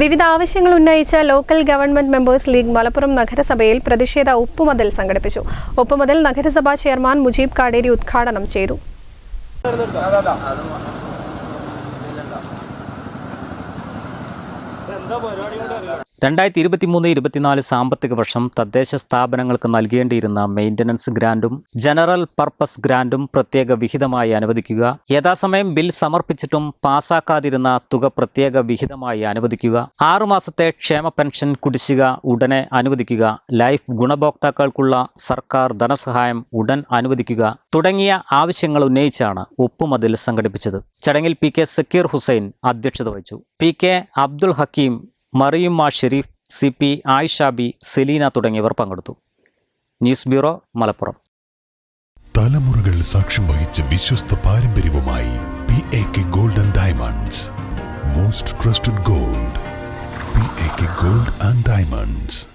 വിവിധ ആവശ്യങ്ങൾ ഉന്നയിച്ച local government members league Malappuram നഗരസഭയിൽ പ്രതിഷേധ ഒപ്പുമതിൽ സംഘടിപ്പിച്ചു. ഒപ്പുമതിൽ നഗരസഭാ ചെയർമാൻ മുജീബ് കാടേരി ഉദ്ഘാടനം ചെയ്തു. രണ്ടായിരത്തി ഇരുപത്തിമൂന്ന് ഇരുപത്തിനാല് സാമ്പത്തിക വർഷം തദ്ദേശ സ്ഥാപനങ്ങൾക്ക് നൽകേണ്ടിയിരുന്ന മെയിന്റനൻസ് ഗ്രാന്റും ജനറൽ പർപ്പസ് ഗ്രാന്റും പ്രത്യേക വിഹിതമായി അനുവദിക്കുക. യഥാസമയം ബിൽ സമർപ്പിച്ചിട്ടും പാസാക്കാതിരുന്ന തുക പ്രത്യേക വിഹിതമായി അനുവദിക്കുക. ആറുമാസത്തെ ക്ഷേമ പെൻഷൻ കുടിശ്ശിക ഉടനെ അനുവദിക്കുക. ലൈഫ് ഗുണഭോക്താക്കൾക്കുള്ള സർക്കാർ ധനസഹായം ഉടൻ അനുവദിക്കുക. തുടങ്ങിയ ആവശ്യങ്ങൾ ഉന്നയിച്ചാണ് ഒപ്പുമതിൽ സംഘടിപ്പിച്ചത്. ചടങ്ങിൽ പി കെ സക്കീർ ഹുസൈൻ അധ്യക്ഷത വഹിച്ചു. P K Abdul Hakeem Mariyumma Sharif C P Ayishabi Selina തുടങ്ങിയവർ പങ്കെടുത്തു. News bureau Malappuram. തലമുറകൾ സാക്ഷ്യം വഹിച്ച വിശ്വസ്ത പാരമ്പര്യവുമായി P A K golden diamonds. Most trusted gold P A K gold and diamonds.